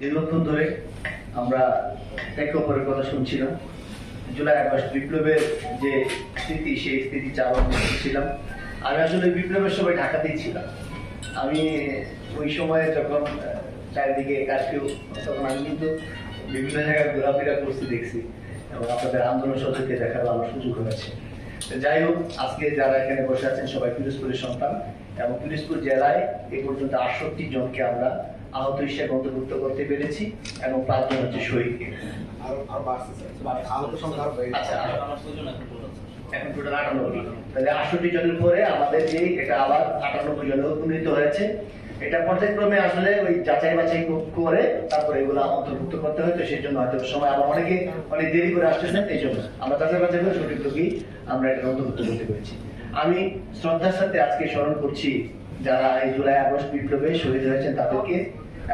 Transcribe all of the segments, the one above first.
দীর্ঘক্ষণ ধরে আমরা একে অপরের কথা শুনছিলাম। জুলাই আগস্ট বিপ্লবের যে স্মৃতি সেই স্মৃতি চালন ছিলাম। আমি আসলে বিপ্লবের সময় ঢাকাতেই ছিলাম। আমি ওই সময়ে যখন চারিদিকে কারফিউ তখন আমি কিন্তু বিভিন্ন জায়গায় ঘোরাফেরা করছি, দেখছি এবং আপনাদের আন্দোলন সদস্যকে দেখার আমার সুযোগ হয়েছে। যাই হোক, আজকে যারা এখানে বসে আছেন, সবাই পিরোজপুরের সন্তান। এবং পিরোজপুর জেলায় এ পর্যন্ত আটষট্টি জনকে আমরা আহত হিসেবে অন্তর্ভুক্ত করতে পেরেছি এবং পাঁচজন হচ্ছে শহীদ। আরও আরও বাড়ছে স্যার। আহত সংখ্যা আরও বেড়ে আচ্ছা এখন টোটাল আটানব্বই তাহলে আটষট্টি জনের পরে আমাদের যে এটা আবার আটানব্বই জনে উন্নীত হয়েছে। এটা পর্যায়ক্রমে আসলে ওই যাচাই বাছাই করে তারপরে এগুলো অন্তর্ভুক্ত করতে হয় তো সেই জন্য হয়তো সময় আবার অনেকে অনেক দেরি করে আসতেছেন এই জন্য আমরা যাচাই বাছাই করে সঠিক লোকই আমরা এটা অন্তর্ভুক্ত করতে পেরেছি। আমি শ্রদ্ধার সাথে আজকে স্মরণ করছি যারা এই জুলাই আগস্ট বিপ্লবে শহীদ হয়েছেন তাদেরকে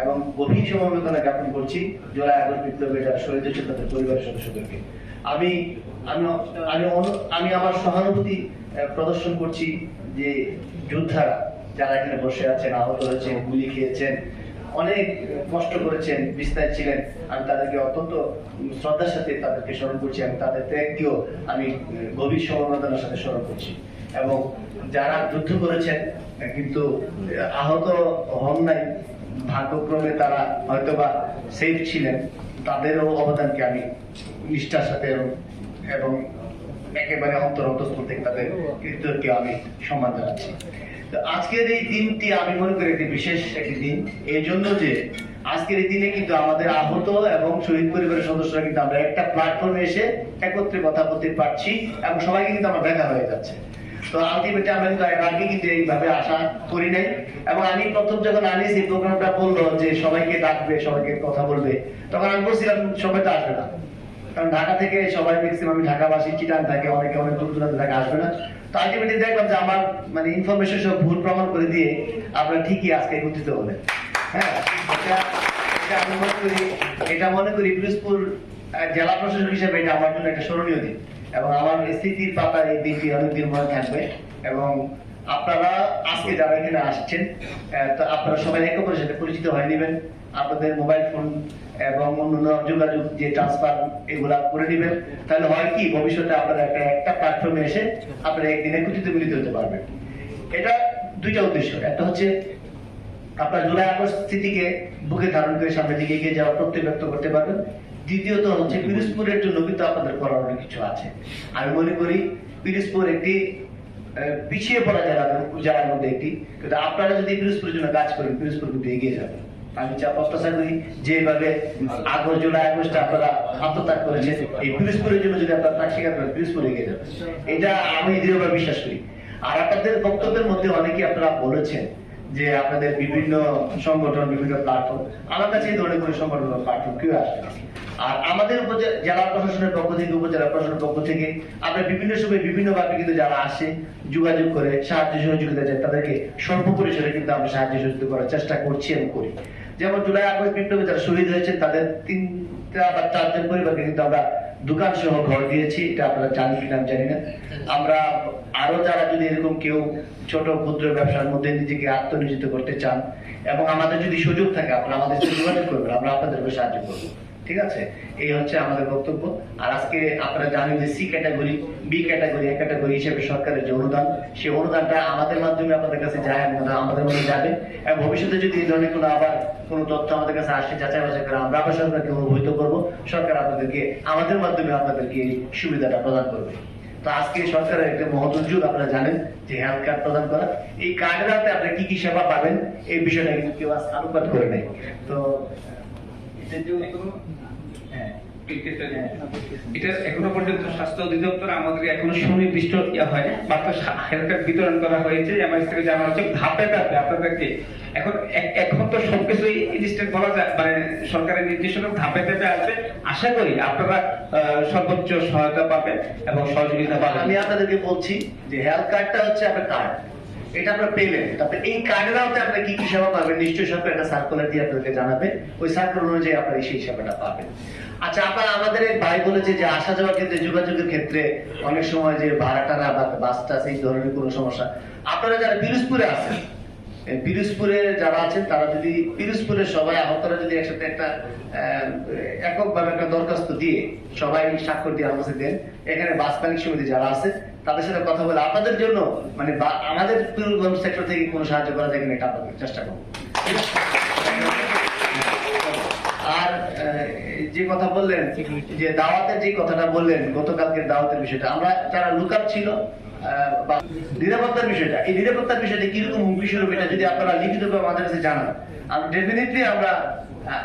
এবং গভীর সমবেদনা জ্ঞাপন করছি জুলাই আগস্ট বিপ্লবে যারা শহীদ হয়েছেন তাদের পরিবারের সদস্যদেরকে। আমি আমি আমি আমি আমার সহানুভূতি প্রদর্শন করছি যে যোদ্ধারা যারা এখানে বসে আছেন, আহত হয়েছেন, গুলি খেয়েছেন, অনেক কষ্ট করেছেন বিস্তার ছিলেন, আমি তাদেরকে অত্যন্ত শ্রদ্ধার সাথে তাদেরকে স্মরণ করছি এবং তাদের ত্যাগকেও আমি গভীর সমবেদনার সাথে স্মরণ করছি। এবং যারা যুদ্ধ করেছেন কিন্তু আহত হন নাই। ভাগ্যক্রমে তারা হয়তোবা সেফ ছিলেন। তাদেরও অবদানকে আমি নিষ্ঠার সাথে এবং- একেবারে অন্তর অন্তঃস্থল থেকে তাদের কৃতিত্বকে আমি সম্মান জানাচ্ছি। তো আজকের এই দিনটি আমি মনে করি একটি বিশেষ একটি দিন। এই জন্য যে আজকের এই দিনে কিন্তু আমাদের আহত এবং শহীদ পরিবারের সদস্যরা কিন্তু আমরা একটা প্ল্যাটফর্মে এসে একত্রে কথা বলতে পারছি এবং সবাইকে কিন্তু আমরা দেখা হয়ে যাচ্ছে। তো আলটিমেটলি আমরা কিন্তু এর আগে কিন্তু এইভাবে আশা করি নাই। এবং আমি প্রথম যখন আনিস এই প্রোগ্রামটা বলল যে সবাইকে ডাকবে, সবাইকে কথা বলবে। তখন আমি বলছিলাম, সবাই তো আসবে না। কারণ ঢাকা থেকে সবাই ম্যাক্সিমাম ঢাকাবাসী চিটান থাকে, অনেকে অনেক দূর দূরান্ত থেকে আসবে না। তো আলটিমেটলি দেখলাম যে আমার মানে ইনফরমেশন সব ভুল প্রমাণ করে দিয়ে আপনারা ঠিকই আজকে একত্রিত হলেন হ্যাঁ এটা মনে করি, এটা মনে করি পিরোজপুর জেলা প্রশাসক হিসেবে এটা আমার জন্য একটা স্মরণীয় দিন। এবং আমার স্মৃতির পাতায় এই দিনটি অনেকদিন মনে থাকবে। এবং আপনারা আজকে যারা এখানে আসছেন তো আপনারা সবাই একে অপরের সাথে পরিচিত হয়ে নেবেন। আপনাদের মোবাইল ফোন এবং অন্যান্য যোগাযোগ যে ট্রান্সফার এগুলা করে নেবেন। তাহলে হয় কি, ভবিষ্যতে আপনারা একটা একটা প্ল্যাটফর্মে এসে আপনারা একদিন একত্রিত মিলিত হতে পারবেন। এটা দুইটা উদ্দেশ্য। একটা হচ্ছে, আপনার জুলাই আগস্ট স্থিতিকে বুকে ধারণ করে সামনের দিকে এগিয়ে যাওয়ার প্রত্যয় ব্যক্ত করতে পারবেন। দ্বিতীয়ত হচ্ছে পিরোজপুরের জন্য কিন্তু আপনাদের করার অনেক কিছু আছে। আমি মনে করি পিরোজপুর একটি পিছিয়ে পড়া জেলা জেলার মধ্যে একটি। কিন্তু আপনারা যদি পিরোজপুরের জন্য কাজ করেন পিরোজপুর কিন্তু এগিয়ে যাবে। আমি যা প্রত্যাশা করি যেভাবে আগস্ট জুলাই আগস্টে আপনারা আত্মত্যাগ করেছেন এই পিরোজপুরের জন্য যদি আপনারা ত্যাগ স্বীকার করেন পিরোজপুর এগিয়ে যাবে। এটা আমি দৃঢ়ভাবে বিশ্বাস করি। আর আপনাদের বক্তব্যের মধ্যে অনেকে আপনারা বলেছেন যে আপনাদের বিভিন্ন সংগঠন বিভিন্ন প্ল্যাটফর্ম আমার কাছে এই ধরনের কোনো সংগঠন প্ল্যাটফর্ম কেউ আসবে না। আর আমাদের জেলা প্রশাসনের পক্ষ থেকে, উপজেলা প্রশাসনের পক্ষ থেকে আমরা বিভিন্ন সময় বিভিন্ন ভাবে কিন্তু যারা আসে, যোগাযোগ করে, সাহায্য সহযোগিতা চায় তাদেরকে স্বল্প পরিসরে কিন্তু আমরা সাহায্য সহযোগিতা করার চেষ্টা করছি এবং করি। যেমন জুলাই আগস্ট বিপ্লবে যারা শহীদ হয়েছেন, তাদের তিনটা বা চারজন পরিবারকে কিন্তু আমরা দোকান সহ ঘর দিয়েছি। এটা আপনারা জানেন কিনা জানি না। আমরা আরও যারা যদি এরকম কেউ ছোট ক্ষুদ্র ব্যবসার মধ্যে নিজেকে আত্মনিয়োজিত করতে চান এবং আমাদের যদি সুযোগ থাকে, আপনারা আমাদের যোগাযোগ করবেন, আমরা আপনাদেরকে সাহায্য করব। ঠিক আছে? এই হচ্ছে আমাদের বক্তব্য। আর আজকে আপনারা জানেন যে C category B category A category হিসেবে সরকারের যে অনুদান, সেই অনুদানটা আমাদের মাধ্যমে আপনাদের কাছে যায় আমাদের মধ্যে যাবে। এবং ভবিষ্যতে যদি এই ধরনের কোনো আবার কোনো তথ্য আমাদের কাছে আসে, যাচাই বাছাই করে আমরা আবার সরকারকে অবহিত করব। সরকার আপনাদেরকে আমাদের মাধ্যমে আপনাদেরকে এই সুবিধাটা প্রদান করবে। তো আজকে সরকারের একটা মহৎ উদ্যোগ আপনারা জানেন যে হেলথ কার্ড প্রদান করা। এই কার্ডের হাতে আপনারা কি কি সেবা পাবেন, এই বিষয়টা কিন্তু কেউ আজ আলোকপাত করে নাই। তো এটা যে হ্যাঁ এটা এখনও পর্যন্ত স্বাস্থ্য অধিদপ্তর আমাদের এখনও সুনির্দিষ্ট ইয়া হয়। মাত্র হেলথ কার্ড বিতরণ করা হয়েছে আমার থেকে জানা হচ্ছে ধাপে ধাপে আপনাদেরকে এখন এখন তো সবকিছুই ইনস্ট্যান্ট বলা যায় মানে সরকারের নির্দেশনা ধাপে ধাপে আসবে। আশা করি আপনারা সর্বোচ্চ সহায়তা পাবেন এবং সহযোগিতা পাবেন। আমি আপনাদেরকে বলছি যে হেলথ কার্ডটা হচ্ছে আপনার কার্ড। এটা আপনারা পেলেন তারপরে এই কার্ডের আওতায় আপনারা কি কি সেবা পাবেন? নিশ্চয়ই সরকার একটা সার্কুলার দিয়ে জানাবে। ওই সার্কুলার অনুযায়ী সেই সেবাটা পাবেন। আচ্ছা আমাদের এক ভাই বলেছে যে আসা যাওয়ার ক্ষেত্রে, যোগাযোগের ক্ষেত্রে অনেক সময় যে ভাড়া টানা বা বাস টাস এই ধরনের কোনো সমস্যা। আপনারা যারা পিরোজপুরে আছেন পিরোজপুরে যারা আছেন, তারা যদি পিরোজপুরের সবাই আহতরা যদি একসাথে একটা এককভাবে একটা দরখাস্ত দিয়ে সবাই স্বাক্ষর দিয়ে আমার কাছে দেন, এখানে বাস মালিক সমিতি যারা আছে তাদের সাথে কথা বলে আপনাদের জন্য মানে আমাদের পীরগঞ্জ সেক্টর থেকে কোনো সাহায্য করা যায় কিনা এটা আপনাদের চেষ্টা করব। আর যে কথা বললেন যে দাওয়াতের যে কথাটা বললেন গতকালকের দাওয়াতের বিষয়টা আমরা যারা লুকআপ ছিল নিরাপত্তার বিষয়টা এই নিরাপত্তার বিষয়টা কীরকম হুমকি স্বরূপ এটা যদি আপনারা লিখিতভাবে আমাদের কাছে জানান আমরা ডেফিনেটলি আমরা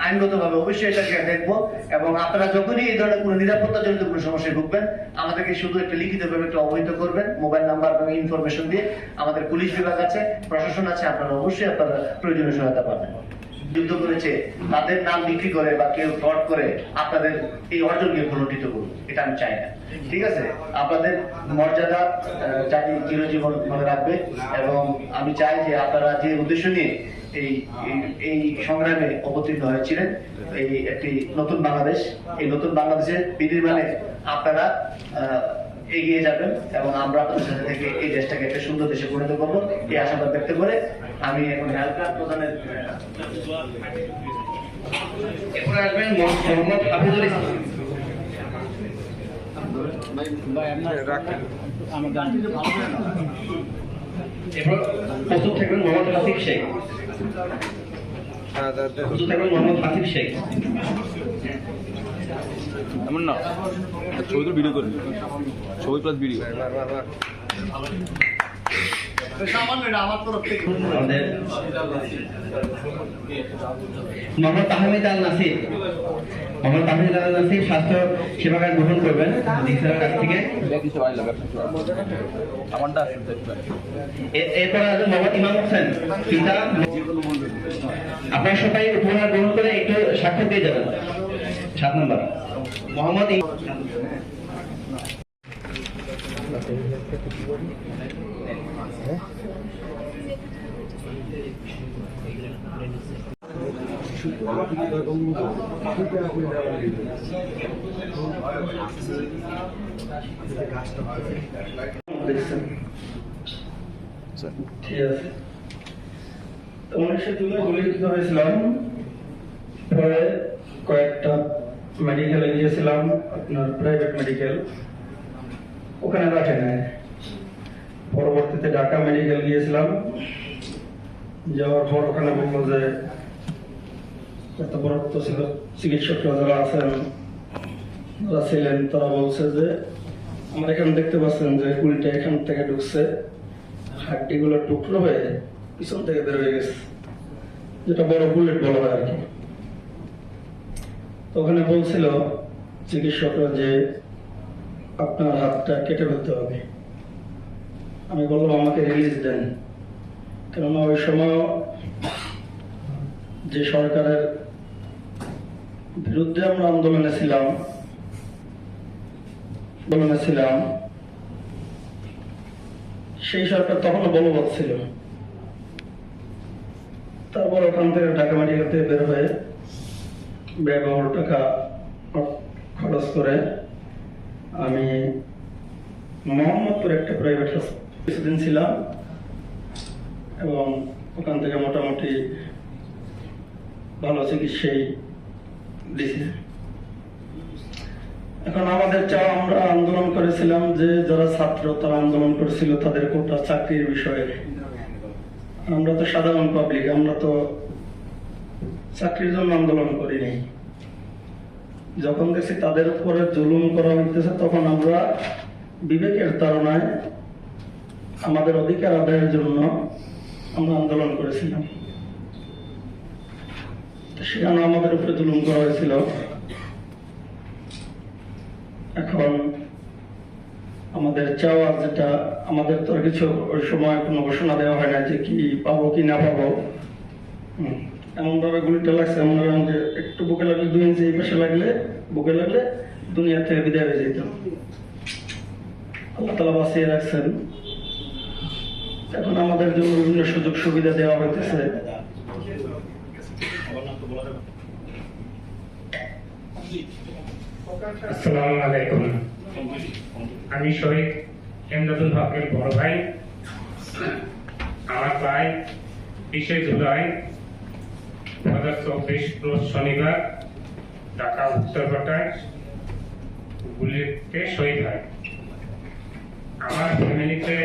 আইনগতভাবে অবশ্যই এটাকে দেখব এবং আপনারা যখনই এই ধরনের কোনো নিরাপত্তা জনিত কোনো সমস্যায় ভুগবেন, আমাদেরকে শুধু একটা লিখিতভাবে একটু অবহিত করবেন, মোবাইল নাম্বার এবং ইনফরমেশন দিয়ে। আমাদের পুলিশ বিভাগ আছে, প্রশাসন আছে, আপনারা অবশ্যই আপনারা প্রয়োজনীয় সহায়তা পাবেন। যুদ্ধ করেছে, তাদের নাম বিক্রি করে বা কেউ ফ্রড করে, আপনাদের এই অর্জনকে প্রণোদিত করুন, এটা আমি চাই না। ঠিক আছে? আপনাদের মর্যাদা জাতি চিরজীবন মনে রাখবে এবং আমি চাই যে আপনারা যে উদ্দেশ্য নিয়ে এই, এই- সংগ্রামে অবতীর্ণ হয়েছিলেন। এই একটি নতুন বাংলাদেশ। এই নতুন বাংলাদেশে বিনির্মাণে আপনারা এগিয়ে যাবেন এবং আমরা আপনাদের সাথে থেকে এই দেশটাকে একটা সুন্দর দেশে পরিণত করব। এই আশাবাদ ব্যক্ত করে আমি এখন হেলথ কার্ড প্রদানের এরপরে আসবেন মোহাম্মদ হাফিজুল ইসলাম। এরপর প্রস্তুত থাকবেন মোহাম্মদ হাসিফ শেখ। এমন না। ছবি তো ভিডিও করবি। ছবি প্লাস ভিডিও মোহাম্মদ তাহমিদ আল নাসির মোহাম্মদ তাহমিদ আল নাসির স্বাস্থ্য সেবা কার্ড গ্রহণ করবেন ডিসিআর কাছ থেকে। আমারটা এরপর আসবেন মোহাম্মদ ইমাম হোসেন। পিতা আপনার সবাই উপহার গ্রহণ করে একটু স্বাক্ষর দিয়ে যাবেন। সাত নম্বর। মোহাম্মদ ঠিক আছে উনিশশো দুই গুলিবিদ্ধ হয়েছিলাম। পরে কয়েকটা মেডিকেলে গিয়েছিলাম, আপনার প্রাইভেট মেডিকেল ওখানে রাখে নাই। পরবর্তীতে ঢাকা মেডিকেল গিয়েছিলাম। যাওয়ার পর ওখানে বলল যে কর্তব্যরত ছিল চিকিৎসকরা যারা আছেন, যারা ছিলেন, তারা বলছে যে, আমার এখানে দেখতে পাচ্ছেন যে গুলিটা এখান থেকে ঢুকছে। হাড্ডিগুলো টুকরো হয়ে পিছন থেকে বের হয়ে গেছে। যেটা বড় বুলেট বলা হয় আর কি। ওখানে বলছিল চিকিৎসকরা যে আপনার হাতটা কেটে ফেলতে হবে। আমি বললাম, আমাকে রিলিজ দেন। কেননা ওই সময় যে সরকারের বিরুদ্ধে আমরা আন্দোলনে ছিলাম আন্দোলনে ছিলাম, সেই সরকার তখনও বলবৎ ছিল। তারপর ওখান থেকে ঢাকা মেডিকেল থেকে বের হয়ে ব্যয়বহুল টাকা খরচ করে আমি মোহাম্মদপুর একটা প্রাইভেট কিছুদিন ছিলাম এবং ওখান থেকে মোটামুটি ভালো চিকিৎসাই দিছে। এখন আমাদের চাওয়া আমরা আন্দোলন করেছিলাম যে যারা ছাত্র তারা আন্দোলন করেছিল তাদের কোটা চাকরির বিষয়ে আমরা তো সাধারণ পাবলিক আমরা তো চাকরির জন্য আন্দোলন করিনি যখন দেখছি তাদের উপরে জুলুম করা হইতেছে, তখন আমরা বিবেকের তাড়নায় আমাদের অধিকার আদায়ের জন্য আমরা আন্দোলন করেছিলাম। সেখানে আমাদের উপরে জুলুম করা হয়েছিল। এখন আমাদের চাওয়া যেটা আমাদের তো কিছু ওই সময় কোনো ঘোষণা দেওয়া হয় না যে কি পাবো কি না পাবো। হুম, এমন গুলিটা লাগছে এমন ভাবে যে একটু বুকে লাগলে দুই ইঞ্চি এই পাশে লাগলে বুকে লাগলে দুনিয়া থেকে বিদায় হয়ে যেত। আল্লাহ তালা বাঁচিয়ে রাখছেন। এখন আমাদের জন্য বিভিন্ন সুযোগ সুবিধা দেওয়া হইতেছে। আসসালামু আমি শহীদ এমদাদুল হকের বড় ভাই। আমার ভাই বিশে জুলাই দু হাজার চব্বিশ রোজ শনিবার ঢাকা উত্তরপাটায় গুলিতে শহীদ হয়। আমার ফ্যামিলিতে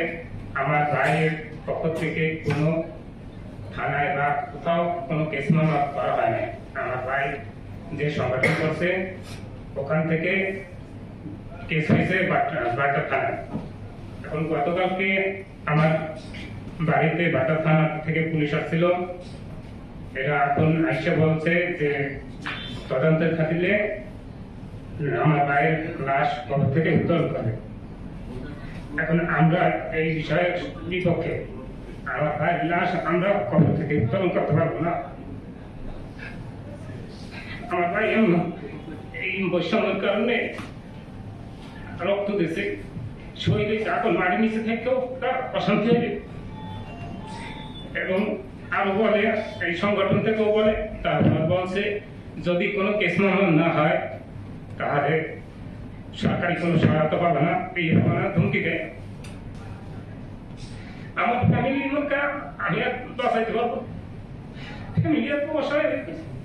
আমার ভাইয়ের পক্ষ থেকে কোনো থানায় বা কোথাও কোনো কেস মামলা করা হয় নাই। আমার ভাই যে সংগঠন করছে ওখান থেকে কেস হয়েছে বাটা থানায়। এখন গতকালকে আমার বাড়িতে বাটা থানা থেকে পুলিশ আসছিল। এরা এখন আইসা বলছে যে তদন্তের খাতিরে আমার ভাইয়ের লাশ কবর থেকে উত্তোলন করে এখন আমরা এই বিষয়ে বিপক্ষে আমার ভাইয়ের লাশ আমরা কবর থেকে উত্তোলন করতে পারব না? আমার ভাই এমন কারণে রক্ত শরীরে এখন নিচে তার অশান্তি এবং আরও বলে, এই সংগঠন থেকেও বলে তারপর বলছে, যদি কোনো কেস মামলা না হয়, তাহলে সরকারি কোনো সহায়তা পাবে না, এই রকম ধমকি দেয় আমার ফ্যামিলির লোকটা আমি আর বাঁচাইতে পারব ফ্যামিলি এত অসহায় হয়ে গেছে। সাহিত্য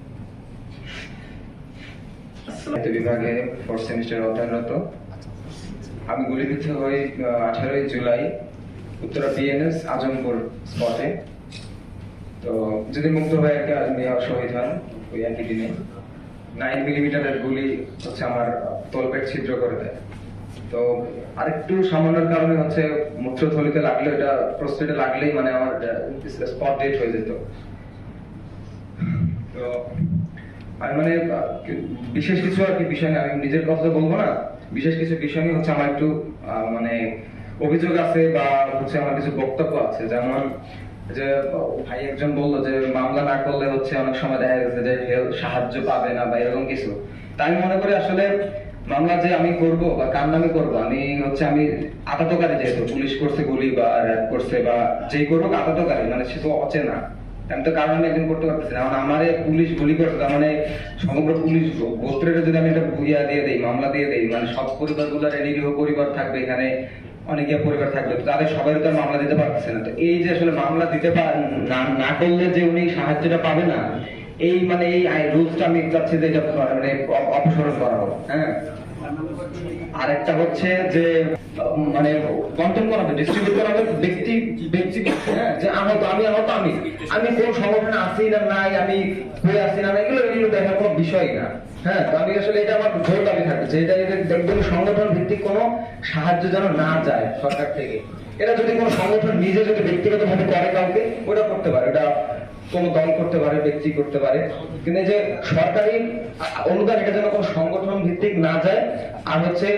বিভাগে ফোর্থ সেমিস্টার অধ্যয়নরত। আমি গুলিবিদ্ধ হই আঠারোই জুলাই উত্তরা বিএনএস আজমপুর স্পটে তো যদি মুক্ত হয়ে একটা মেয়ে শহীদ হন, ওই একই দিনে। নাইন মিলিমিটারের গুলি হচ্ছে আমার তলপেট ছিদ্র করে দেয়। তো আরেকটু সামান্যর কারণে হচ্ছে মূত্রথলিতে লাগলে এটা প্রস্টেটে লাগলেই মানে আমার স্পট ডেট হয়ে যেত। তো আমি মানে বিশেষ কিছু আর কি বিষয় আমি নিজের কথা বলব না। বিশেষ কিছু বিষয় নিয়ে হচ্ছে আমার একটু মানে অভিযোগ আছে বা হচ্ছে আমার কিছু বক্তব্য আছে। যেমন যে, ভাই একজন বলল যে, মামলা না করলে হচ্ছে অনেক সময় দেখা গেছে যে, হেল- সাহায্য পাবে না বা এরকম কিছু। তাই আমি মনে করি আসলে মামলা যে আমি করব বা কার নামে করব, আমি হচ্ছে আমি আতাতকারী যেহেতু, পুলিশ করছে গুলি বা র্যাব করছে বা যেই করব আতাতকারী মানে সে তো অচেনা। আমি তো কারণ আমি একদিন করতে পারতেছি না। আমারে পুলিশ গুলি করছে, তার মানে সমগ্র পুলিশ গোত্রের যদি আমি একটা বুইয়া দিয়ে দেই, মামলা দিয়ে দেই মানে সব পরিবারগুলার নিরীহ পরিবার থাকবে, এখানে অনেকে পরিবার থাকবে তাদের সবাই তো মামলা দিতে পারতেছে না। তো এই যে আসলে মামলা দিতে পার না করলে যে উনি সাহায্যটা পাবে না, এই মানে এই রুলসটা আমি চাচ্ছি যে এটা মানে অপ- অপসারণ করা হোক হ্যাঁ? আরেকটা হচ্ছে যে মানে বন্টন করা হবে ডিস্ট্রিবিউট করা হবে ব্যক্তি ব্যক্তি হ্যাঁ যে আহত, আমি আহত, আমি। আমি কোন সংগঠনে আছি না নাই, আমি হয়ে আছি না এগুলো এগুলো দেখার কোনো বিষয় না। হ্যাঁ তো আমি আসলে এটা আমার জোর দাবি থাকে, যে এটা দেখবেন সংগঠন ভিত্তিক কোনো সাহায্য যেন না যায় সরকার থেকে। এটা যদি কোনো সংগঠন নিজে যদি ব্যক্তিগত ভাবে করে কাউকে, ওটা করতে পারে। এটা কোনো দল করতে পারে, ব্যক্তি করতে পারে। কিন্তু যে সরকারি অনুদান, এটা যেন কোনো সংগঠন ভিত্তিক না যায়, আর হচ্ছে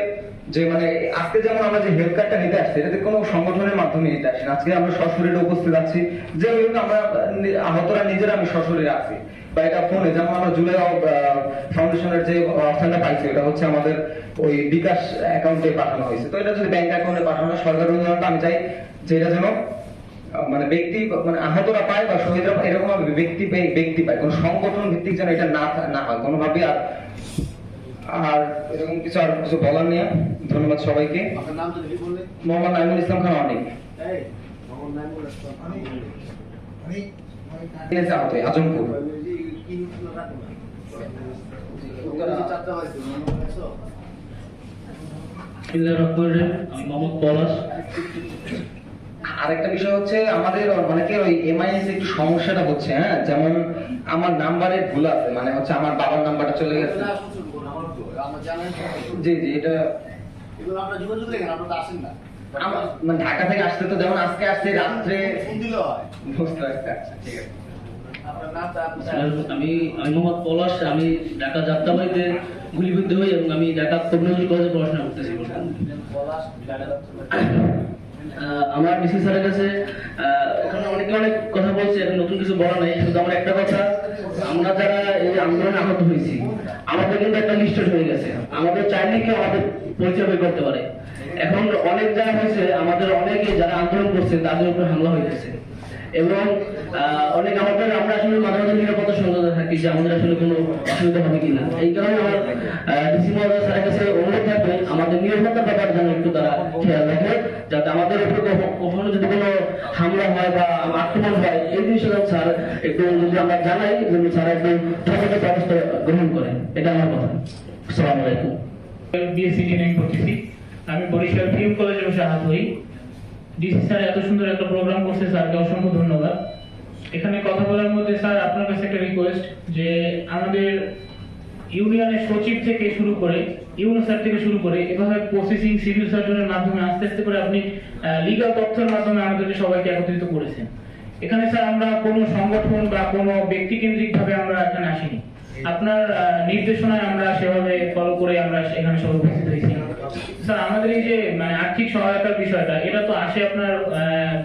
যে মানে আজকে যেমন আমরা যে হেলথ কার্ডটা নিতে আসছি, এটাতে কোনো সংগঠনের মাধ্যমে নিতে আসি আজকে আমরা সশরীরে উপস্থিত আছি, যে আমরা আহতরা নিজেরা আমি সশরীরে আছি। বা এটা ফোনে যেমন আমরা জুলাই ফাউন্ডেশনের যে অর্থায়নটা পাইছি এটা হচ্ছে আমাদের ওই বিকাশ অ্যাকাউন্টে পাঠানো হয়েছে। তো এটা যদি ব্যাংক অ্যাকাউন্টে পাঠানো সরকার অনুদানটা আমি চাই যে এটা যেন মানে ব্যক্তি মানে আহতরা পায় বা শহীদরা পায় এরকম ভাবে ব্যক্তি ব্যক্তি পায়। কোনো সংগঠন ভিত্তিক যেন এটা না না হয়। কোনোভাবে আর আর এরকম কিছু আর কিছু বলার নেই। ধন্যবাদ সবাইকে। আপনার নাম যদি বললেন মোহাম্মদ নাইমুল ইসলাম খান অনেক। আজমপুর। আমি মোহাম্মদ পলাশ। আরেকটা বিষয় হচ্ছে আমাদের অনেকের ওই এমআইএস একটু সমস্যাটা হচ্ছে হ্যাঁ? যেমন আমার নাম্বারে ভুল আছে মানে হচ্ছে আমার বাবার নাম্বারটা চলে গেছে। জি জি এটা মানে ঢাকা থেকে আসতে তো যেমন আজকে আসছে রাত্রে ফোন দিলেও হয়। বুঝতে পারছি আচ্ছা, ঠিক আছে। আপনার নামটা আপনি আমি আমি মোহাম্মদ পলাশ আমি ঢাকা যাত্রাবাড়িতে গুলিবিদ্ধ হই এবং আমি ঢাকা কবিনগর কলেজে পড়াশোনা করতেছি। পলাশ আমার বিসি স্যারের কাছে ওখানে অনেকে অনেক কথা বলছে নতুন কিছু বলা নাই শুধু আমার একটা কথা, আমরা যারা এই আন্দোলনে আহত হয়েছি, আমাদের কিন্তু একটা নিশ্চয় হয়ে গেছে। আমাদের চাইলে কেউ আমাদের পরিচয় করতে পারে। এখন অনেক যারা হয়েছে, আমাদের অনেকে যারা আন্দোলন করছে, তাদের উপর হামলা হয়ে গেছে। এবং অনেক আমাদের, আমরা আসলে মাঝে মাঝে আমাদের আসলে কোনো অসুবিধা হবে কিনা। এই কারণে আমার ডিসি মহোদয় স্যারের কাছে অনুরোধ থাকবে, আমাদের নিরাপত্তার ব্যাপারে যেন একটু তারা খেয়াল রাখে, যাতে আমাদের কখনো- যদি কোনো হামলা হয় বা আক্রমণ হয়, এই স্যার একটু যদি আমরা জানাই, যেন স্যার একটু ব্যবস্থা গ্রহণ করে এটা আমার কথা। আসসালামু আলাইকুম। বিএসসি ইঞ্জিনিয়ারিং আমি বরিশাল পিএম কলেজে হাত হই ডিসি স্যার এত সুন্দর একটা প্রোগ্রাম করছে, স্যারকে অসংখ্য ধন্যবাদ। এখানে কথা বলার মধ্যে, স্যার, আপনার কাছে একটা রিকোয়েস্ট যে আমাদের ইউনিয়নের সচিব থেকে শুরু করে ইউনো স্যার থেকে শুরু করে এভাবে প্রসেসিং সিভিল সার্জনের মাধ্যমে আস্তে আস্তে করে আপনি লিগাল তথ্যের মাধ্যমে আমাদেরকে সবাইকে একত্রিত করেছেন। এখানে, স্যার, আমরা কোনো সংগঠন বা কোনো ব্যক্তি কেন্দ্রিক ভাবে আমরা এখানে আসিনি। আপনার নির্দেশনায় আমরা সেভাবে ফলো করে আমরা এখানে সবাই উপস্থিত হয়েছি। স্যার, আমাদের এই যে মানে আর্থিক সহায়তার বিষয়টা, এটা তো আসে আপনার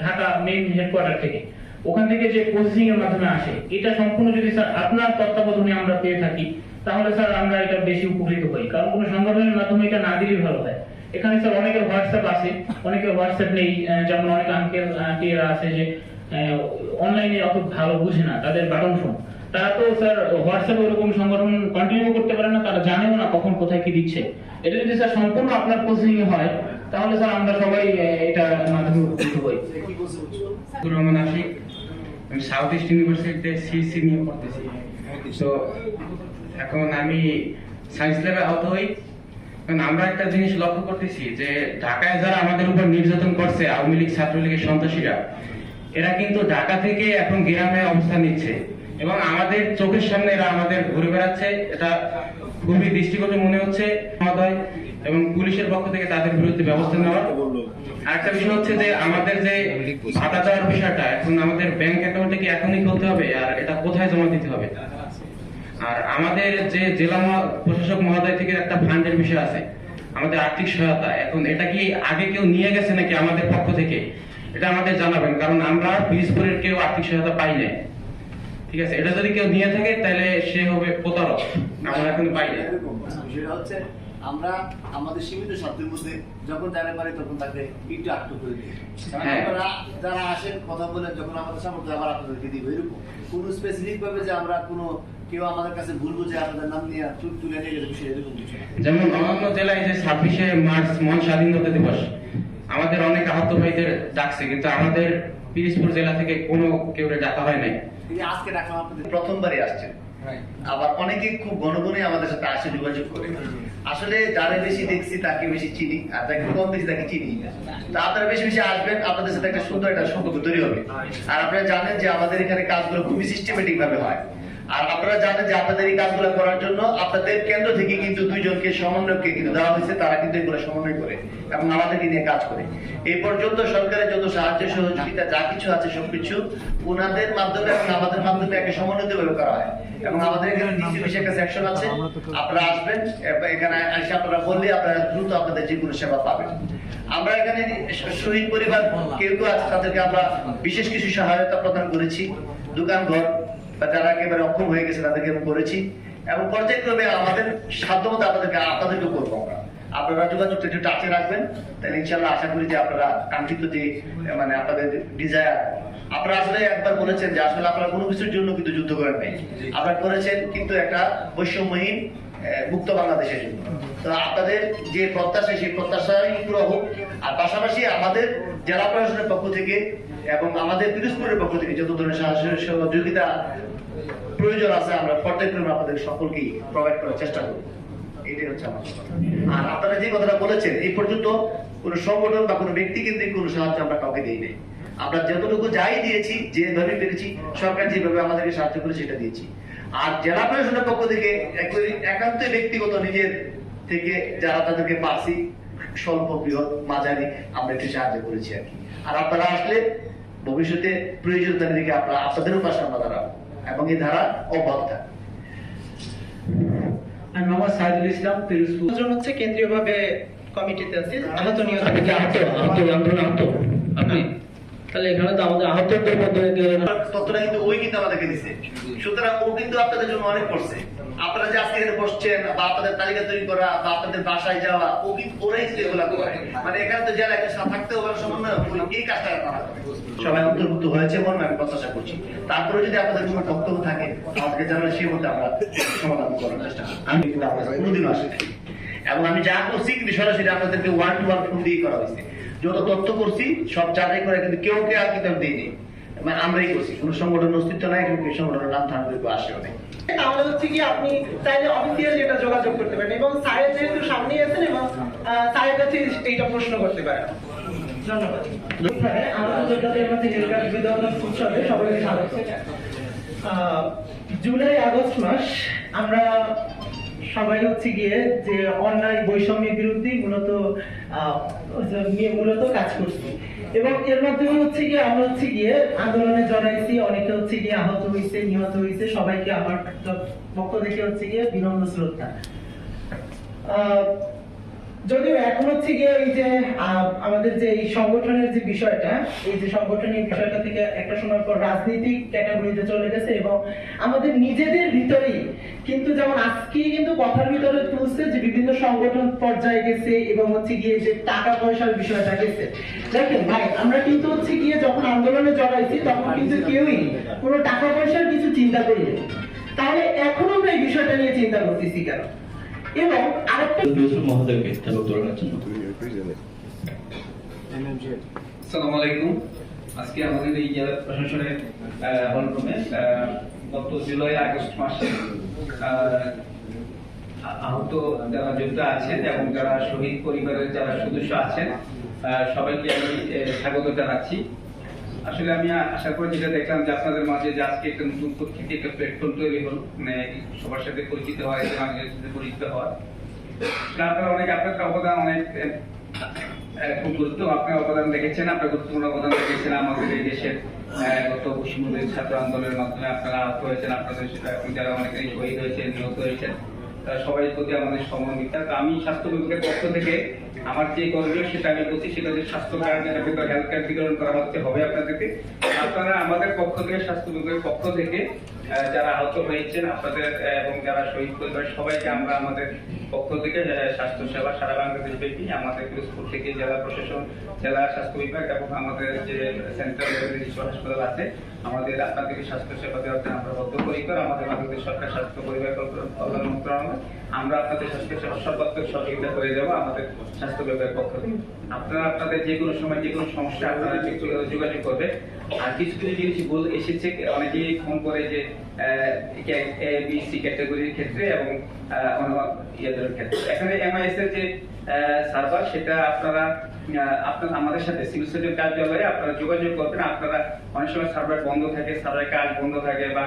ঢাকা মেইন হেডকোয়ার্টার থেকে। ওখান থেকে যে প্রসেসিং এর মাধ্যমে আসে এটা সম্পূর্ণ যদি স্যার আপনার তত্ত্বাবধানে আমরা পেয়ে থাকি তাহলে স্যার আমরা এটা বেশি উপকৃত হই। কারণ কোনো সংগঠনের মাধ্যমে এটা না দিলেই ভালো হয়। এখানে স্যার অনেকের হোয়াটসঅ্যাপ আছে অনেকের হোয়াটসঅ্যাপ নেই যেমন অনেক আঙ্কেল আন্টিরা আছে যে অনলাইনে অত ভালো বুঝে না তাদের বাটন ফোন তারা তো স্যার হোয়াটসঅ্যাপে ওরকম সংগঠন কন্টিনিউ করতে পারে না তারা জানেও না কখন কোথায় কি দিচ্ছে। এটা যদি স্যার সম্পূর্ণ আপনার প্রসেসিং হয় তাহলে স্যার আমরা সবাই এটা মাধ্যমে উপকৃত হই। রহমান আশিক। আমি সাউথ ইস্ট ইউনিভার্সিটিতে সিএসসি নিয়ে পড়তেছি। তো এখন আমি সায়েন্স ল্যাবে আহত হই। কারণ আমরা একটা জিনিস লক্ষ্য করতেছি যে ঢাকায় যারা আমাদের উপর নির্যাতন করছে, আওয়ামী লীগ ছাত্রলীগের সন্ত্রাসীরা, এরা কিন্তু ঢাকা থেকে এখন গ্রামে অবস্থান নিচ্ছে। এবং আমাদের চোখের সামনে এরা আমাদের ঘুরে বেড়াচ্ছে। এটা খুবই দৃষ্টিগত মনে হচ্ছে, মহোদয়, এবং পুলিশের পক্ষ থেকে তাদের বিরুদ্ধে ব্যবস্থা নেওয়া আরেকটা বিষয় হচ্ছে যে আমাদের যে ভাতা দেওয়ার বিষয়টা, এখন আমাদের ব্যাংক অ্যাকাউন্টে কি এখনই খুলতে হবে? আর এটা কোথায় জমা দিতে হবে? আর আমাদের যে জেলা প্রশাসক মহোদয় থেকে একটা ফান্ডের বিষয় আছে, আমাদের আর্থিক সহায়তা। এখন এটা কি আগে কেউ নিয়ে গেছে নাকি আমাদের পক্ষ থেকে? এটা আমাদের জানাবেন কারণ আমরা পিরিজপুরের কেউ আর্থিক সহায়তা পাই নাই। ঠিক আছে? এটা যদি কেউ নিয়ে থাকে, তাহলে সে হবে প্রতারক। আমরা এখন পাই না। আমরা আমাদের সীমিত শব্দের মধ্যে যখন যারা পারি তখন তাকে একটু আটক করে দিই হ্যাঁ। যারা আসেন কথা বলেন যখন আমাদের সামর্থ্য আবার আপনাদেরকে দিব এরকম। কোনো স্পেসিফিক ভাবে যে আমরা কোনো কেউ আমাদের কাছে ভুল বুঝে আপনাদের নাম নিয়ে চুপ তুলে নিয়ে গেলে বিষয় এরকম কিছু যেমন অন্যান্য জেলায় যে ছাব্বিশে মার্চ মহান স্বাধীনতা দিবস আমাদের অনেক আহত ভাইদের ডাকছে কিন্তু আমাদের পিরিজপুর জেলা থেকে কোনো কেউ ডাকা হয় নাই। আজকে ডাকলাম আপনাদের। প্রথমবারই আসছেন। আবার অনেকে খুব ঘন ঘনই আমাদের সাথে আসে যোগাযোগ করে। আসলে যারা বেশি দেখছি তাকে বেশি চিনি, আর যাকে কম দেখছি তাকে চিনি। তা আপনারা বেশি বেশি আসবেন, আপনাদের সাথে একটা সুন্দর একটা সম্পর্ক তৈরি হবে। আর আপনারা জানেন যে আমাদের এখানে কাজগুলো খুবই সিস্টেমেটিক ভাবে হয়। আর আপনারা জানেন যে আপনাদের এই কাজগুলো করার জন্য আপনাদের কেন্দ্র থেকে কিন্তু দুইজনকে সমন্বয়কে কিন্তু দেওয়া হয়েছে, তারা কিন্তু এগুলো সমন্বয় করে এবং আমাদেরকে নিয়ে কাজ করে। এই পর্যন্ত সরকারের যত সাহায্য সহযোগিতা, যা কিছু আছে সবকিছু ওনাদের মাধ্যমে এবং আমাদের মাধ্যমে একটা সমন্বিত ভাবে করা হয়। এবং আমাদের এখানে ডিসি অফিসের কাছে অ্যাকশন আছে। আপনারা আসবেন এখানে এসে আপনারা বললে আপনারা দ্রুত আপনাদের যে কোনো সেবা পাবেন। আমরা এখানে শহীদ পরিবার কেউ কেউ আছে, তাদেরকে আমরা বিশেষ কিছু সহায়তা প্রদান করেছি। দোকান ঘর, বা যারা একেবারে অক্ষম হয়ে গেছে, তাদেরকে করেছি। এবং পর্যায়ক্রমে আমাদের সাধ্যমতো আপনাদেরকে আপনাদেরকে করব আমরা। আপনারা যোগাযোগটা একটু টাচে রাখবেন। তাহলে ইনশাল্লাহ আশা করি যে আপনারা কাঙ্ক্ষিত যে মানে আপনাদের ডিজায়ার আপনারা আসলে একবার বলেছেন যে আসলে আপনারা কোনো কিছুর জন্য কিন্তু যুদ্ধ করেন নাই। আপনারা করেছেন কিন্তু একটা বৈষম্যহীন মুক্ত বাংলাদেশের জন্য। তো আপনাদের যে প্রত্যাশা সেই প্রত্যাশাই পুরো হোক। আর পাশাপাশি আমাদের জেলা প্রশাসনের পক্ষ থেকে এবং আমাদের পিরোজপুরের পক্ষ থেকে যত ধরনের সাহায্য সহযোগিতা প্রয়োজন আছে আমরা পর্যায়ক্রমে আপনাদের সকলকেই প্রোভাইড করার চেষ্টা করব। এটাই হচ্ছে আমার আর আপনারা যে কথাটা বলেছেন এই পর্যন্ত কোনো সংগঠন বা কোনো ব্যক্তি কেন্দ্রিক কোনো সাহায্য আমরা কাউকে দিই নাই। আমরা যতটুকু যাই দিয়েছি যেভাবে পেরেছি সরকার যেভাবে আমাদেরকে সাহায্য করে সেটা দিয়েছি। আর জেলা প্রশাসনের পক্ষ থেকে একান্ত ব্যক্তিগত নিজের থেকে যারা তাদেরকে পারছি স্বল্প বৃহৎ মাঝারি আমরা একটু সাহায্য করেছি আর কি। আর আপনারা আসলে ভবিষ্যতে প্রয়োজনীয়তা দিকে আপনারা আপনাদেরও পাশে আমরা দাঁড়াবো এবং এই ধারা অব্যাহত থাকবে আমি মোহাম্মদ সাইদুল ইসলাম পিরোজপুর হচ্ছে কেন্দ্রীয়ভাবে কমিটিতে আছে আহত নিহত আহত আহত আহত। আপনি তাহলে এখানে তো আমাদের মধ্যে ততটা কিন্তু ওই কিন্তু আমাদেরকে দিচ্ছে সুতরাং ও কিন্তু আপনাদের জন্য অনেক করছে। আপনারা যে আজকে এখানে বসছেন বা আপনাদের তালিকা তৈরি করা বা আপনাদের বাসায় যাওয়া, ও কিন্তু ওরাই কিন্তু এগুলা করে। মানে এখানে তো জেলা একটা থাকতে সমন্বয় এই কাজটা সবাই অন্তর্ভুক্ত হয়েছে বলে আমি প্রত্যাশা করছি। তারপরে যদি আপনাদের কোনো বক্তব্য থাকে, আমাদেরকে জানালে সেই মধ্যে আমরা সমাধান করার চেষ্টা আমি কিন্তু আপনার কাছে কোনোদিনও আসি এবং আমি যা করছি কিন্তু সরাসরি আপনাদেরকে ওয়ান টু ওয়ান ফোন দিয়ে করা হয়েছে। যত তথ্য করছি সব যাচাই করে কিন্তু কেউ কে আর আমি দিইনি মানে আমরাই করছি কোনো সংগঠনের অস্তিত্ব নাই কিন্তু এই সংগঠনের নাম থানা কেউ আসেও নাই। তাহলে হচ্ছে কি আপনি চাইলে অফিসিয়ালি এটা যোগাযোগ করতে পারেন এবং স্যারের যেহেতু সামনে আছেন এবং স্যারের কাছে এইটা প্রশ্ন করতে পারেন। ধন্যবাদ। জুলাই আগস্ট মাস আমরা সবাই হচ্ছে গিয়ে যে অন্যায় বৈষম্যের বিরুদ্ধে মূলত নিয়ে মূলত কাজ করছি। এবং এর মাধ্যমে হচ্ছে গিয়ে আমরা হচ্ছে গিয়ে আন্দোলনে জড়াইছি অনেকে হচ্ছে গিয়ে আহত হয়েছে নিহত হয়েছে সবাইকে আমার পক্ষ থেকে হচ্ছে গিয়ে বিনম্র শ্রদ্ধা। আহ, যদিও এখন গিয়ে এই যে আমাদের যে এই সংগঠনের যে বিষয়টা, এই যে সংগঠনের বিষয়টা থেকে একটা সময় পর রাজনৈতিক ক্যাটাগরিতে চলে গেছে এবং আমাদের নিজেদের ভিতরেই কিন্তু যেমন আজকে কিন্তু কথার ভিতরে তুলছে যে বিভিন্ন সংগঠন পর্যায়ে গেছে এবং হচ্ছে গিয়ে যে টাকা পয়সার বিষয়টা গেছে। দেখেন ভাই, আমরা কিন্তু হচ্ছে গিয়ে যখন আন্দোলনে জড়াইছি তখন কিন্তু কেউই কোনো টাকা পয়সার কিছু চিন্তা করিনি। তাহলে এখন আমরা এই বিষয়টা নিয়ে চিন্তা করতেছি কেন? এবং আরেকটা মহোদয়কে জন্য। আসসালামু আলাইকুম। আজকে আমাদের এই জেলা প্রশাসনের হলরুমে গত জুলাই আগস্ট মাসে আহ, আহত যারা যোদ্ধা আছেন এবং যারা শহীদ পরিবারের যারা সদস্য আছেন আহ, সবাইকে আমি স্বাগত জানাচ্ছি। আসলে আমি আশা করি যেটা দেখলাম যে আপনাদের মাঝে যে আজকে একটা নতুন পদ্ধতি একটা প্ল্যাটফর্ম তৈরি হলো মানে সবার সাথে পরিচিত হয় মানুষের সাথে পরিচিত হয় আপনারা অনেক, আপনাদের অবদান অনেক খুব গুরুত্ব আপনার অবদান দেখেছেন আপনার গুরুত্বপূর্ণ অবদান দেখেছেন আমাদের এই দেশের গত পশ্চিমবঙ্গের ছাত্র আন্দোলনের মাধ্যমে আপনারা আহত হয়েছেন, আপনাদের সেটা এখন যারা অনেকেই শহীদ হয়েছেন, নিহত হয়েছেন, তারা সবাই প্রতি আমাদের সমন্বিতা। আমি স্বাস্থ্য বিভাগের পক্ষ থেকে আমার যে করণীয় সেটা আমি বলছি, সেটা যে স্বাস্থ্য কার্ড যেটা ভিতরে হেলথ কার্ড বিতরণ করা হচ্ছে, হবে আপনাদেরকে। আপনারা আমাদের পক্ষ থেকে, স্বাস্থ্য বিভাগের পক্ষ থেকে যারা আহত হয়েছেন, আপনাদের এবং যারা শহীদ পরিবার, সবাইকে আমরা আমাদের পক্ষ থেকে স্বাস্থ্য সেবা সারা বাংলাদেশ ব্যাপী, আমাদের পিরোজপুর থেকে জেলা প্রশাসন, জেলা স্বাস্থ্য বিভাগ এবং আমাদের যে সেন্ট্রাল লেভেলের হাসপাতাল আছে, আমাদের আপনাদেরকে স্বাস্থ্য সেবা দেওয়ার জন্য আমরা বদ্ধপরিকর, আমাদের বাংলাদেশ সরকার স্বাস্থ্য পরিবার কল্যাণ মন্ত্রণালয়, আমরা আপনাদের স্বাস্থ্য সেবা সর্বাত্মক সহযোগিতা করে দেবো, আমাদের স্বাস্থ্য বিভাগের পক্ষ থেকে। আপনারা আপনাদের যে কোনো সময় যে কোনো সমস্যা আপনারা ব্যক্তিগত যোগাযোগ করবে আর কিছু কিছু জিনিস ভুল এসেছে, অনেকেই ফোন করে যে এ বি সি ক্যাটাগরির ক্ষেত্রে এবং অন্য ইয়েদের ক্ষেত্রে। এখানে এমআইএস এর যে সার্ভার, সেটা আপনারা আপনার আমাদের সাথে সিভিল কার্যালয়ে আপনারা যোগাযোগ করবেন। আপনারা অনেক সময় সার্ভার বন্ধ থাকে, সার্ভার কাজ বন্ধ থাকে বা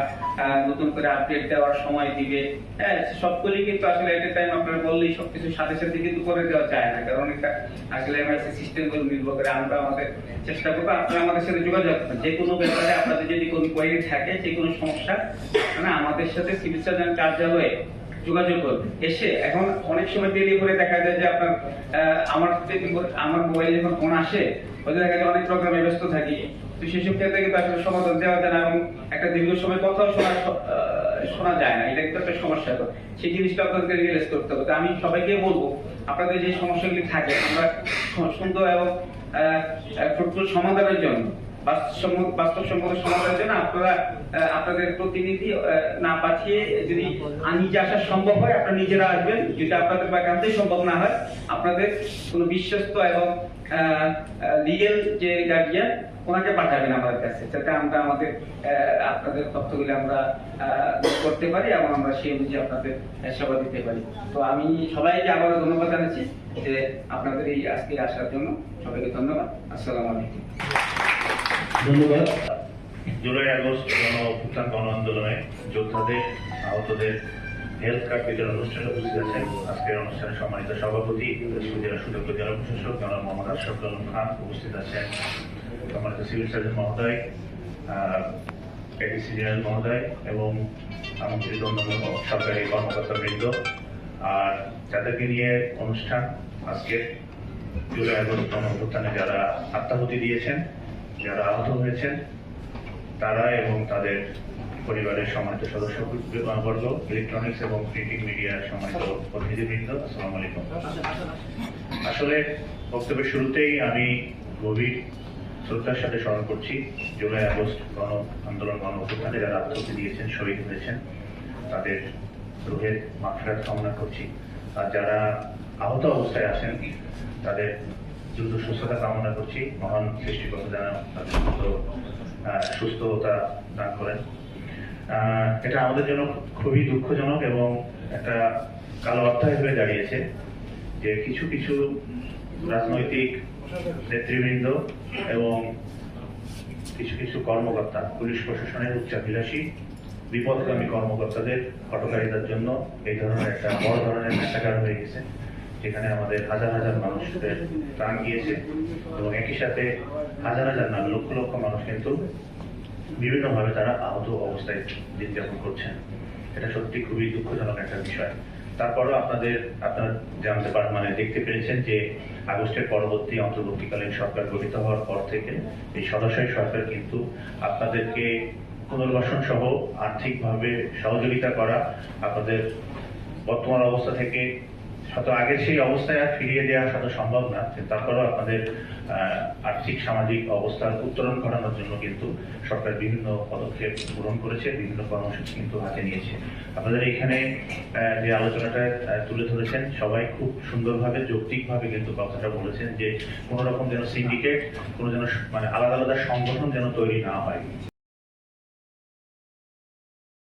নতুন করে আপডেট দেওয়ার সময় দিবে। হ্যাঁ সবগুলি কিন্তু আসলে এট টাইম আপনারা বললেই সবকিছু সাথে সাথে কিন্তু করে দেওয়া যায় না। কারণ এটা আসলে এমআইএস সিস্টেমগুলো নির্ভর করে। আমরা আমাদের চেষ্টা করব আপনারা আমাদের সাথে যোগাযোগ করবেন যে কোনো ব্যাপারে আপনাদের যদি কোনো কোয়ারি থাকে, যে কোনো সমস্যা মানে আমাদের সাথে সিভিল সার্জন কার্যালয়ে যোগাযোগ করবে। এসে এখন অনেক সময় দেরি করে দেখা যায় যে আপনার আমার আমার মোবাইলে যখন ফোন আসে, ওই দেখা যায় অনেক প্রোগ্রামে ব্যস্ত থাকি। তো সেসব ক্ষেত্রে কিন্তু আসলে সমাধান দেওয়া যায় না এবং একটা দীর্ঘ সময় কথাও শোনা শোনা যায় না। এটা কিন্তু একটা সমস্যা। তো সেই জিনিসটা আপনাদের রিয়েলাইজ করতে হবে। তো আমি সবাইকে বলব, আপনাদের যে সমস্যাগুলি থাকে, আমরা সুন্দর এবং সমাধানের জন্য বাস্তবসম্মত আপনারা আপনাদের প্রতিনিধি না পাঠিয়ে যদি নিজে আসা সম্ভব হয়, আপনারা নিজেরা আসবেন। যদি আপনাদের সম্ভব না হয়, আপনাদের কোনো বিশ্বস্ত এবং লিগেল যে ওনাকে পাঠাবেন আমাদের কাছে, যাতে আমরা আমাদের আপনাদের তথ্যগুলি আমরা করতে পারি এবং আমরা সেই অনুযায়ী আপনাদের সেবা দিতে পারি। তো আমি সবাইকে আবারও ধন্যবাদ জানাচ্ছি যে আপনাদের এই আজকে আসার জন্য। সবাইকে ধন্যবাদ। আসসালামু আলাইকুম। ধন্যবাদ। জুলাই আগস্ট গণ অভ্যুত্থান, গণ আন্দোলনে যোদ্ধাদের, আহতদের হেলথ কার্ড বিতরণ অনুষ্ঠানে উপস্থিত আছেন আজকের অনুষ্ঠানে সম্মানিত সভাপতি জেলা সুযোগ্য জেলা প্রশাসক জনাব মোহাম্মদ আশরাফ খান উপস্থিত আছেন। সম্মানিত সিভিল সার্জন মহোদয় এডিসি জেনারেল মহোদয় এবং আমন্ত্রিত অন্যান্য সরকারি কর্মকর্তা বৃন্দ আর যাদেরকে নিয়ে অনুষ্ঠান আজকে জুলাই আগস্ট গণ অভ্যুত্থানে যারা আত্মাহুতি দিয়েছেন যারা আহত হয়েছেন, তারা এবং তাদের পরিবারের সম্মানিত সদস্য বর্গ ইলেকট্রনিক্স এবং প্রিন্টিং মিডিয়ার সম্মানিত প্রতিনিধিবৃন্দ, আসসালামু আলাইকুম। আসলে বক্তব্যের শুরুতেই আমি গভীর শ্রদ্ধার সাথে স্মরণ করছি, জুলাই আগস্ট গণ আন্দোলন, গণ অভ্যুত্থানে যারা আত্মহত্যা দিয়েছেন, শহীদ হয়েছেন, তাদের রুহের মাফরাত কামনা করছি। আর যারা আহত অবস্থায় আছেন, তাদের দ্রুত সুস্থতা কামনা করছি। মহান সৃষ্টিকর্তা যেন তাদের সুস্থতা দান করেন। এটা আমাদের জন্য খুবই দুঃখজনক এবং একটা কালো অধ্যায় হয়ে দাঁড়িয়েছে যে কিছু কিছু রাজনৈতিক নেতৃবৃন্দ এবং কিছু কিছু কর্মকর্তা, পুলিশ প্রশাসনের উচ্চাভিলাষী বিপদগামী কর্মকর্তাদের হটকারিতার জন্য এই ধরনের একটা বড় ধরনের নেশাগার হয়ে গেছে। যেখানে আমাদের হাজার হাজার মানুষদের প্রাণ গিয়েছে এবং একই সাথে হাজার হাজার না, লক্ষ লক্ষ মানুষ কিন্তু বিভিন্নভাবে তারা আহত অবস্থায় দিন যাপন করছেন। এটা সত্যি খুবই দুঃখজনক একটা বিষয়। তারপরও আপনাদের, আপনারা জানতে পার মানে দেখতে পেরেছেন যে আগস্টের পরবর্তী অন্তর্বর্তীকালীন সরকার গঠিত হওয়ার পর থেকে এই সদস্যই সরকার কিন্তু আপনাদেরকে পুনর্বাসন সহ আর্থিকভাবে সহযোগিতা করা, আপনাদের বর্তমান অবস্থা থেকে শত আগের সেই অবস্থায় আর ফিরিয়ে দেওয়া শত সম্ভব না। তারপরেও আপনাদের আর্থিক, সামাজিক অবস্থার উত্তরণ ঘটানোর জন্য কিন্তু সরকার বিভিন্ন পদক্ষেপ গ্রহণ করেছে, বিভিন্ন কর্মসূচি কিন্তু হাতে নিয়েছে। আপনাদের এখানে যে আলোচনাটা তুলে ধরেছেন, সবাই খুব সুন্দরভাবে, যৌক্তিকভাবে কিন্তু কথাটা বলেছেন যে কোনো রকম যেন সিন্ডিকেট কোনো যেন মানে আলাদা আলাদা সংগঠন যেন তৈরি না হয়।